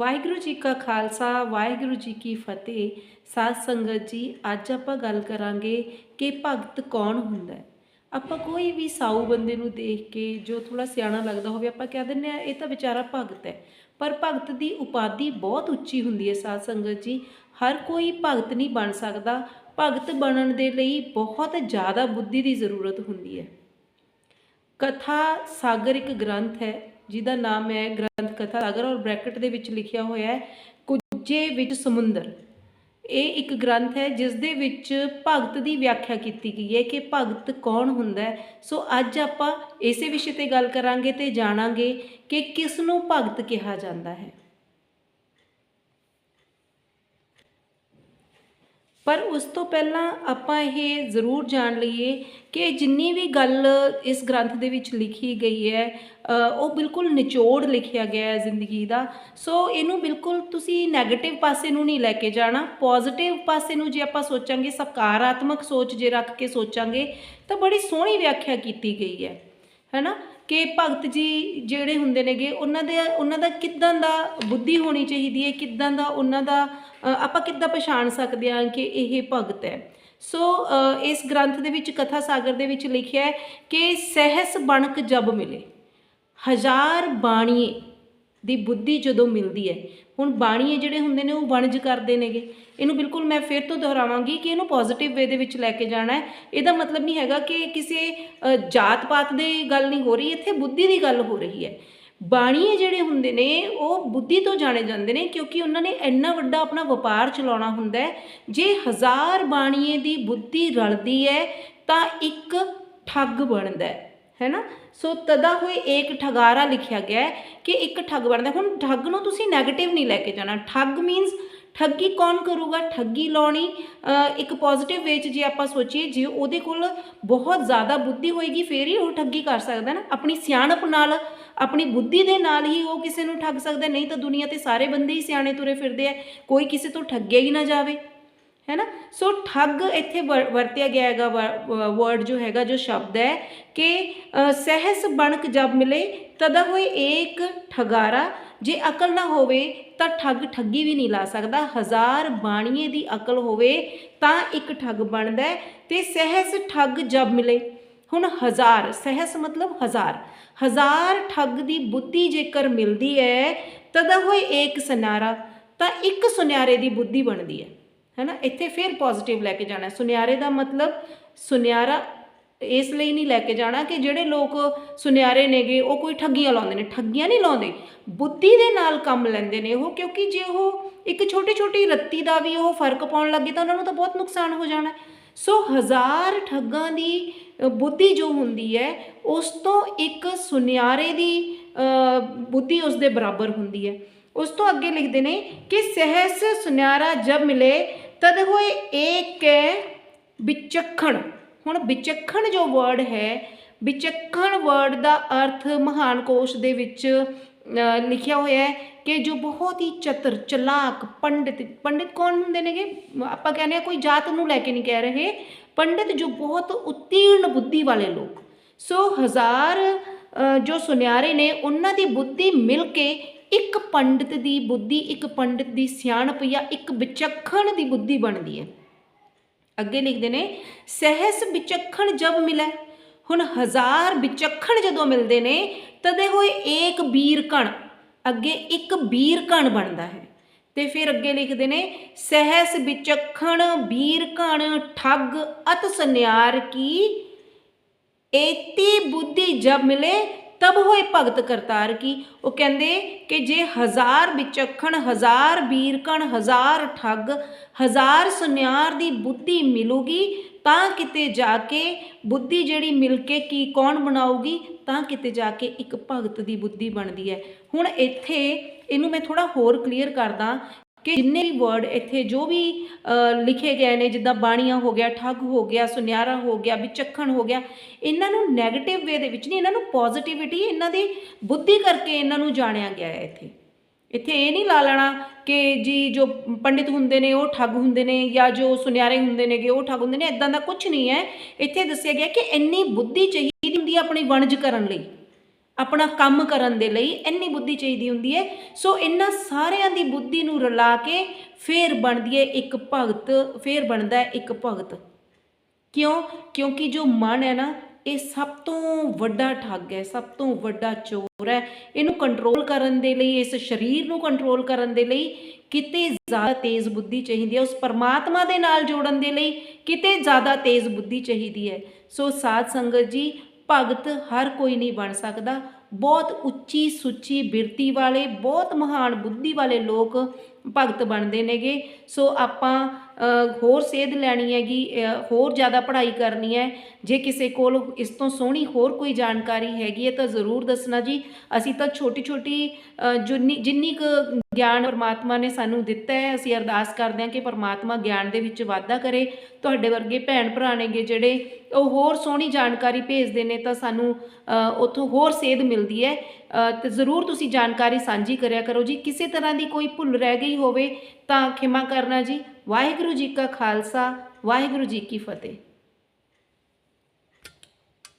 ਵਾਹਿਗੁਰੂ ਜੀ ਕਾ ਖਾਲਸਾ, ਵਾਹਿਗੁਰੂ ਜੀ ਕੀ ਫਤਿਹ। ਸਾਧ ਸੰਗਤ ਜੀ, ਅੱਜ ਆਪਾਂ ਗੱਲ ਕਰਾਂਗੇ ਕਿ ਭਗਤ ਕੌਣ ਹੁੰਦਾ ਹੈ। ਆਪਾਂ ਕੋਈ ਵੀ ਸਾਊ ਬੰਦੇ ਨੂੰ ਦੇਖ ਕੇ ਜੋ ਥੋੜਾ ਸਿਆਣਾ ਲੱਗਦਾ ਹੋਵੇ, ਆਪਾਂ ਕਹਿ ਦਿੰਦੇ ਆ ਇਹ ਤਾਂ ਵਿਚਾਰਾ ਭਗਤ ਹੈ। ਪਰ ਭਗਤ ਦੀ ਉਪਾਧੀ ਬਹੁਤ ਉੱਚੀ ਹੁੰਦੀ ਹੈ ਸਾਧ ਸੰਗਤ ਜੀ। ਹਰ ਕੋਈ ਭਗਤ ਨਹੀਂ ਬਣ ਸਕਦਾ। ਭਗਤ ਬਣਨ ਦੇ ਲਈ ਬਹੁਤ ਜ਼ਿਆਦਾ ਬੁੱਧੀ ਦੀ ਜ਼ਰੂਰਤ ਹੁੰਦੀ ਹੈ। ਕਥਾ ਸਾਗਰ ਇੱਕ ਗ੍ਰੰਥ ਹੈ, ਜਿਹਦਾ ਨਾਮ ਹੈ ਗ੍ਰੰਥ ਕਥਾ ਸਾਗਰ ਔਰ ਬ੍ਰੈਕਟ ਦੇ ਵਿੱਚ ਲਿਖਿਆ ਹੋਇਆ ਹੈ, ਕੁਝੇ ਵਿੱਚ ਸਮੁੰਦਰ। ਇਹ ਇੱਕ ਗ੍ਰੰਥ ਹੈ ਜਿਸ ਦੇ ਵਿੱਚ ਭਗਤ ਦੀ ਵਿਆਖਿਆ ਕੀਤੀ ਗਈ ਹੈ ਕਿ ਭਗਤ ਕੌਣ ਹੁੰਦਾ ਹੈ। ਸੋ ਅੱਜ ਆਪਾਂ ਇਸੇ ਵਿਸ਼ੇ ਤੇ ਗੱਲ ਕਰਾਂਗੇ ਤੇ ਜਾਣਾਂਗੇ ਕਿ ਕਿਸ ਨੂੰ ਭਗਤ ਕਿਹਾ ਜਾਂਦਾ ਹੈ। ਪਰ ਉਸ ਤੋਂ ਪਹਿਲਾਂ ਆਪਾਂ ਇਹ ਜ਼ਰੂਰ ਜਾਣ ਲਈਏ ਕਿ ਜਿੰਨੀ ਵੀ ਗੱਲ ਇਸ ਗ੍ਰੰਥ ਦੇ ਵਿੱਚ ਲਿਖੀ ਗਈ ਹੈ ਉਹ ਬਿਲਕੁਲ ਨਿਚੋੜ ਲਿਖਿਆ ਗਿਆ ਹੈ ਜ਼ਿੰਦਗੀ ਦਾ। ਸੋ ਇਹਨੂੰ ਬਿਲਕੁਲ ਤੁਸੀਂ 네ਗੇਟਿਵ ਪਾਸੇ ਨੂੰ ਨਹੀਂ ਲੈ ਕੇ ਜਾਣਾ ਪੋਜ਼ਿਟਿਵ ਪਾਸੇ ਨੂੰ ਜੇ ਆਪਾਂ ਸੋਚਾਂਗੇ, ਸਕਾਰਾਤਮਕ ਸੋਚ ਜੇ ਰੱਖ ਕੇ ਸੋਚਾਂਗੇ, ਤਾਂ ਬੜੀ ਸੋਹਣੀ ਵਿਆਖਿਆ ਕੀਤੀ ਗਈ ਹੈ। ਹੈਨਾ? ਕਿ ਭਗਤ ਜੀ ਜਿਹੜੇ ਹੁੰਦੇ ਨੇਗੇ, ਉਹਨਾਂ ਦੇ, ਉਹਨਾਂ ਦਾ ਕਿੱਦਾਂ ਦਾ ਬੁੱਧੀ ਹੋਣੀ ਚਾਹੀਦੀ ਹੈ? ਕਿੱਦਾਂ ਦਾ ਉਹਨਾਂ ਦਾ ਆਪਾਂ ਕਿੱਦਾਂ ਪਛਾਣ ਸਕਦੇ ਹਾਂ ਕਿ ਇਹ ਭਗਤ ਹੈ? ਸੋ ਇਸ ਗ੍ਰੰਥ ਦੇ ਵਿੱਚ, ਕਥਾ ਸਾਗਰ ਦੇ ਵਿੱਚ ਲਿਖਿਆ ਹੈ ਕਿ ਸਹਿਸ ਬਣਕ ਜਬ ਮਿਲੇ। ਹਜ਼ਾਰ ਬਾਣੀਏ ਦੀ ਬੁੱਧੀ ਜਦੋਂ ਮਿਲਦੀ ਹੈ ਹੁਣ ਬਾਣੀਏ ਜਿਹੜੇ ਹੁੰਦੇ ਨੇ ਉਹ ਵਣਜ ਕਰਦੇ ਨੇਗੇ। ਇਹਨੂੰ ਬਿਲਕੁਲ ਮੈਂ ਫਿਰ ਤੋਂ ਦੁਹਰਾਵਾਂਗੀ ਕਿ ਇਹਨੂੰ ਪੋਜ਼ਿਟਿਵ ਵੇ ਦੇ ਵਿੱਚ ਲੈ ਕੇ ਜਾਣਾ ਹੈ। ਇਹਦਾ ਮਤਲਬ ਨਹੀਂ ਹੈਗਾ ਕਿ ਕਿਸੇ ਜਾਤ ਪਾਤ ਦੀ ਗੱਲ ਨਹੀਂ ਹੋ ਰਹੀ, ਇੱਥੇ ਬੁੱਧੀ ਦੀ ਗੱਲ ਹੋ ਰਹੀ ਹੈ। ਬਾਣੀਏ ਜਿਹੜੇ ਹੁੰਦੇ ਨੇ, ਉਹ ਬੁੱਧੀ ਤੋਂ ਜਾਣੇ ਜਾਂਦੇ ਨੇ ਕਿਉਂਕਿ ਉਹਨਾਂ ਨੇ ਇੰਨਾ ਵੱਡਾ ਆਪਣਾ ਵਪਾਰ ਚਲਾਉਣਾ ਹੁੰਦਾ ਹੈ। ਜੇ ਹਜ਼ਾਰ ਬਾਣੀਏ ਦੀ ਬੁੱਧੀ ਰਲਦੀ ਹੈ, ਤਾਂ ਇੱਕ ਠੱਗ ਬਣਦਾ ਹੈ। ਹੈ ਨਾ ਸੋ ਤਦਾ ਹੋਏ ਏਕ ਠਗਾਰਾ ਲਿਖਿਆ ਗਿਆ ਹੈ ਕਿ ਇੱਕ ਠੱਗ ਬਣਦਾ ਹੁਣ ਠੱਗ ਨੂੰ ਤੁਸੀਂ 네ਗੇਟਿਵ ਨਹੀਂ ਲੈ ਕੇ ਜਾਣਾ। ਠੱਗ ਮੀਨਸ ਠੱਗੀ ਕੌਣ ਕਰੂਗਾ? ਠੱਗੀ ਲਾਉਣੀ। ਇੱਕ ਪੋਜ਼ਿਟਿਵ ਵੇ 'ਚ ਜੇ ਆਪਾਂ ਸੋਚੀਏ, ਜੇ ਉਹਦੇ ਕੋਲ ਬਹੁਤ ਜ਼ਿਆਦਾ ਬੁੱਧੀ ਹੋਏਗੀ, ਫੇਰ ਹੀ ਉਹ ਠੱਗੀ ਕਰ ਸਕਦਾ ਨਾ। ਆਪਣੀ ਸਿਆਣਪ ਨਾਲ, ਆਪਣੀ ਬੁੱਧੀ ਦੇ ਨਾਲ ਹੀ ਉਹ ਕਿਸੇ ਨੂੰ ਠੱਗ ਸਕਦਾ ਨਹੀਂ ਤਾਂ ਦੁਨੀਆ ਤੇ ਸਾਰੇ ਬੰਦੇ ਹੀ ਸਿਆਣੇ ਤੁਰੇ ਫਿਰਦੇ ਆ। ਕੋਈ ਕਿਸੇ ਤੋਂ ਠੱਗਿਆ ਹੀ ਨਾ ਜਾਵੇ। ਹੈ ਨਾ ਸੋ ਠੱਗ ਇੱਥੇ ਵਰ- ਵਰਤਿਆ ਗਿਆ ਹੈਗਾ ਵਰਡ ਜੋ ਹੈਗਾ, ਜੋ ਸ਼ਬਦ ਹੈ ਕਿ ਸਹਿਸ ਬਣਕ ਜਬ ਮਿਲੇ, ਤਦਾ ਹੋਏ ਏਕ ਠਗਾਰਾ। ਜੇ ਅਕਲ ਨਾ ਹੋਵੇ, ਤਾਂ ਠੱਗ ਠੱਗੀ ਵੀ ਨਹੀਂ ਲਾ ਸਕਦਾ। ਹਜ਼ਾਰ ਬਾਣੀਏ ਦੀ ਅਕਲ ਹੋਵੇ, ਤਾਂ ਇੱਕ ਠੱਗ ਬਣਦਾ ਹੈ। ਤੇ ਸਹਿਸ ਠੱਗ ਜਬ ਮਿਲੇ। ਹੁਣ ਹਜ਼ਾਰ, ਸਹਿਸ ਮਤਲਬ ਹਜ਼ਾਰ। ਹਜ਼ਾਰ ਠੱਗ ਦੀ ਬੁੱਧੀ ਜੇਕਰ ਮਿਲਦੀ ਹੈ, ਤਦਾ ਹੋਏ ਏਕ ਸੁਨਿਆਰਾ। ਤਾਂ ਇੱਕ ਸੁਨਿਆਰੇ ਦੀ ਬੁੱਧੀ ਬਣਦੀ ਹੈ। ਹੈਨਾ, ਇੱਥੇ ਫਿਰ ਪੋਜ਼ਿਟਿਵ ਲੈ ਕੇ ਜਾਣਾ ਸੁਨਿਆਰੇ ਦਾ ਮਤਲਬ, ਸੁਨਿਆਰਾ ਇਸ ਲਈ ਨਹੀਂ ਲੈ ਕੇ ਜਾਣਾ ਕਿ ਜਿਹੜੇ ਲੋਕ ਸੁਨਿਆਰੇ ਨੇਗੇ, ਉਹ ਕੋਈ ਠੱਗੀਆਂ ਲਾਉਂਦੇ ਨੇ। ਠੱਗੀਆਂ ਨਹੀਂ ਲਾਉਂਦੇ। ਬੁੱਧੀ ਦੇ ਨਾਲ ਕੰਮ ਲੈਂਦੇ ਨੇ ਉਹ, ਕਿਉਂਕਿ ਜੇ ਉਹ ਇੱਕ ਛੋਟੀ ਛੋਟੀ ਰੱਤੀ ਦਾ ਵੀ ਉਹ ਫ਼ਰਕ ਪਾਉਣ ਲੱਗੇ ਤਾਂ ਉਹਨਾਂ ਨੂੰ ਤਾਂ ਬਹੁਤ ਨੁਕਸਾਨ ਹੋ ਜਾਣਾ ਸੋ ਹਜ਼ਾਰ ਠੱਗਾਂ ਦੀ ਬੁੱਧੀ ਜੋ ਹੁੰਦੀ ਹੈ, ਉਸ ਤੋਂ ਇੱਕ ਸੁਨਿਆਰੇ ਦੀ ਬੁੱਧੀ ਉਸ ਦੇ ਬਰਾਬਰ ਹੁੰਦੀ ਹੈ। ਉਸ ਤੋਂ ਅੱਗੇ ਲਿਖਦੇ ਨੇ ਕਿ ਸਹਿਸ ਸੁਨਿਆਰਾ ਜਬ ਮਿਲੇ ਤਦ ਹੋਏ ਏਕ ਵਿਚਖਣ। ਹੁਣ ਵਿਚਖਣ ਜੋ ਵਰਡ ਹੈ, ਵਿਚਖਣ ਵਰਡ ਦਾ ਅਰਥ ਮਹਾਨ ਕੋਸ਼ ਦੇ ਵਿੱਚ ਲਿਖਿਆ ਹੋਇਆ ਹੈ ਕਿ ਜੋ ਬਹੁਤ ਹੀ ਚਤਰ, ਚਲਾਕ, ਪੰਡਿਤ ਪੰਡਿਤ ਕੌਣ ਹੁੰਦੇ ਨੇਗੇ? ਆਪਾਂ ਕਹਿੰਦੇ ਆ ਕੋਈ ਜਾਤ ਨੂੰ ਲੈ ਕੇ ਨਹੀਂ ਕਹਿ ਰਹੇ। ਪੰਡਿਤ ਜੋ ਬਹੁਤ ਉਤੀर्ण ਬੁੱਧੀ ਵਾਲੇ ਲੋਕ। ਸੋ ਹਜ਼ਾਰ ਜੋ ਸੁਨਿਆਰੇ ਨੇ, ਉਹਨਾਂ ਦੀ ਬੁੱਧੀ ਮਿਲ ਕੇ ਇੱਕ ਪੰਡਿਤ ਦੀ ਬੁੱਧੀ, ਇੱਕ ਪੰਡਿਤ ਦੀ ਸਿਆਣਪ ਜਾਂ ਇੱਕ ਵਿਚਖਣ ਦੀ ਬੁੱਧੀ ਬਣਦੀ ਹੈ। ਅੱਗੇ ਲਿਖਦੇ ਨੇ, ਸਹਿਸ ਵਿਚਖਣ ਜਬ ਮਿਲੇ। ਹੁਣ ਹਜ਼ਾਰ ਵਿਚਖਣ ਜਦੋਂ ਮਿਲਦੇ ਨੇ, ਤਦੇ ਹੋਏ ਏਕ ਬੀਰ ਕਣ। ਅੱਗੇ ਇੱਕ ਬੀਰ ਕਣ ਬਣਦਾ ਹੈ। ਤੇ ਫਿਰ ਅੱਗੇ ਲਿਖਦੇ ਨੇ, ਸਹਿਸ ਵਿਚਖਣ ਬੀਰ ਕਣ ਠੱਗ ਅਤ ਸੁਨਿਆਰ ਕੀ। ਏਤੀ ਬੁੱਧੀ ਜਬ ਮਿਲੇ ਤਬ ਹੋਏ ਭਗਤ ਕਰਤਾਰ ਕੀ। ਉਹ ਕਹਿੰਦੇ ਕਿ ਜੇ ਹਜ਼ਾਰ ਵਿਚਖਣ, ਹਜ਼ਾਰ ਬੀਰਕਣ, ਹਜ਼ਾਰ ਠੱਗ, ਹਜ਼ਾਰ ਸੁਨਿਆਰ ਦੀ ਬੁੱਧੀ ਮਿਲੂਗੀ, ਤਾਂ ਕਿਤੇ ਜਾ ਕੇ ਬੁੱਧੀ ਜਿਹੜੀ ਮਿਲ ਕੇ ਕੀ ਕੌਣ ਬਣਾਊਗੀ, ਤਾਂ ਕਿਤੇ ਜਾ ਕੇ ਇੱਕ ਭਗਤ ਦੀ ਬੁੱਧੀ ਬਣਦੀ ਹੈ। ਹੁਣ ਇੱਥੇ ਇਹਨੂੰ ਮੈਂ ਥੋੜਾ ਹੋਰ ਕਲੀਅਰ ਕਰਦਾ ਕਿ ਜਿੰਨੇ ਵੀ ਵਰਡ ਇੱਥੇ ਜੋ ਵੀ ਲਿਖੇ ਗਏ ਨੇ, ਜਿੱਦਾਂ ਬਾਣੀਆਂ ਹੋ ਗਿਆ, ਠੱਗ ਹੋ ਗਿਆ, ਸੁਨਿਆਰਾ ਹੋ ਗਿਆ, ਵਿਚਖਣ ਹੋ ਗਿਆ, ਇਹਨਾਂ ਨੂੰ 네ਗੇਟਿਵ ਵੇ ਦੇ ਵਿੱਚ ਨਹੀਂ, ਇਹਨਾਂ ਨੂੰ ਪੋਜ਼ਿਟਿਵਿਟੀ ਇਹਨਾਂ ਦੀ ਬੁੱਧੀ ਕਰਕੇ ਇਹਨਾਂ ਨੂੰ ਜਾਣਿਆ ਗਿਆ ਹੈ ਇੱਥੇ। ਇੱਥੇ ਇਹ ਨਹੀਂ ਲਾ ਲੈਣਾ ਕਿ ਜੀ ਜੋ ਪੰਡਿਤ ਹੁੰਦੇ ਨੇ, ਉਹ ਠੱਗ ਹੁੰਦੇ ਨੇ, ਜਾਂ ਜੋ ਸੁਨਿਆਰੇ ਹੁੰਦੇ ਨੇਗੇ, ਉਹ ਠੱਗ ਹੁੰਦੇ ਨੇ ਇਦਾਂ ਦਾ ਕੁਝ ਨਹੀਂ ਹੈ। ਇੱਥੇ ਦੱਸਿਆ ਗਿਆ ਕਿ ਇੰਨੀ ਬੁੱਧੀ ਚਾਹੀਦੀ ਹੁੰਦੀ ਹੈ ਆਪਣੀ ਵਣਜ ਕਰਨ ਲਈ। ਆਪਣਾ ਕੰਮ ਕਰਨ ਦੇ ਲਈ ਇੰਨੀ ਬੁੱਧੀ ਚਾਹੀਦੀ ਹੁੰਦੀ ਹੈ। ਸੋ ਇਹਨਾਂ ਸਾਰਿਆਂ ਦੀ ਬੁੱਧੀ ਨੂੰ ਰਲਾ ਕੇ ਫੇਰ ਬਣਦੀ ਹੈ ਇੱਕ ਭਗਤ, ਫੇਰ ਬਣਦਾ ਹੈ ਇੱਕ ਭਗਤ। ਕਿਉਂ? ਕਿਉਂਕਿ ਜੋ ਮਨ ਹੈ ਨਾ, ਇਹ ਸਭ ਤੋਂ ਵੱਡਾ ਠੱਗ ਹੈ, ਸਭ ਤੋਂ ਵੱਡਾ ਚੋਰ ਹੈ। ਇਹਨੂੰ ਕੰਟਰੋਲ ਕਰਨ ਦੇ ਲਈ, ਇਸ ਸਰੀਰ ਨੂੰ ਕੰਟਰੋਲ ਕਰਨ ਦੇ ਲਈ ਕਿਤੇ ਜ਼ਿਆਦਾ ਤੇਜ਼ ਬੁੱਧੀ ਚਾਹੀਦੀ ਹੈ। ਉਸ ਪਰਮਾਤਮਾ ਦੇ ਨਾਲ ਜੋੜਨ ਦੇ ਲਈ ਕਿਤੇ ਜ਼ਿਆਦਾ ਤੇਜ਼ ਬੁੱਧੀ ਚਾਹੀਦੀ ਹੈ। ਸੋ ਸਾਧ ਸੰਗਤ ਜੀ ਭਗਤ ਹਰ ਕੋਈ ਨਹੀਂ ਬਣ ਸਕਦਾ। ਬਹੁਤ ਉੱਚੀ ਸੁੱਚੀ ਬਿਰਤੀ ਵਾਲੇ ਬਹੁਤ ਮਹਾਨ ਬੁੱਧੀ ਵਾਲੇ ਲੋਕ ਭਗਤ ਬਣਦੇ ਨੇਗੇ। ਸੋ ਆਪਾਂ ਹੋਰ ਸੇਧ ਲੈਣੀ ਹੈਗੀ ਹੋਰ ਜ਼ਿਆਦਾ ਪੜ੍ਹਾਈ ਕਰਨੀ ਹੈ। ਜੇ ਕਿਸੇ ਕੋਲ ਇਸ ਤੋਂ ਸੋਹਣੀ ਹੋਰ ਕੋਈ ਜਾਣਕਾਰੀ ਹੈਗੀ ਹੈ ਤਾਂ ਜ਼ਰੂਰ ਦੱਸਣਾ ਜੀ। ਅਸੀਂ ਤਾਂ ਛੋਟੀ ਛੋਟੀ ਅ, ਜਿੰਨੀ ਜਿੰਨੀ ਕੁ ਗਿਆਨ ਪਰਮਾਤਮਾ ਨੇ ਸਾਨੂੰ ਦਿੱਤਾ ਹੈ ਅਸੀਂ ਅਰਦਾਸ ਕਰਦੇ ਹਾਂ ਕਿ ਪਰਮਾਤਮਾ ਗਿਆਨ ਦੇ ਵਿੱਚ ਵਾਧਾ ਕਰੇ। ਤੁਹਾਡੇ ਵਰਗੇ ਭੈਣ ਭਰਾ ਨੇਗੇ ਜਿਹੜੇ ਉਹ ਹੋਰ ਸੋਹਣੀ ਜਾਣਕਾਰੀ ਭੇਜਦੇ ਨੇ ਤਾਂ ਸਾਨੂੰ ਉੱਥੋਂ ਹੋਰ ਸੇਧ ਮਿਲ ਮਿਲਦੀ ਹੈ। ਤੇ ਜ਼ਰੂਰ ਤੁਸੀਂ ਜਾਣਕਾਰੀ ਸਾਂਝੀ ਕਰਿਆ ਕਰੋ ਜੀ। ਕਿਸੇ ਤਰ੍ਹਾਂ ਦੀ ਕੋਈ ਭੁੱਲ ਰਹਿ ਗਈ ਹੋਵੇ ਤਾਂ ਖਿਮਾ ਕਰਨਾ ਜੀ। ਵਾਹਿਗੁਰੂ ਜੀ ਕਾ ਖਾਲਸਾ, ਵਾਹਿਗੁਰੂ ਜੀ ਕੀ ਫਤਿਹ।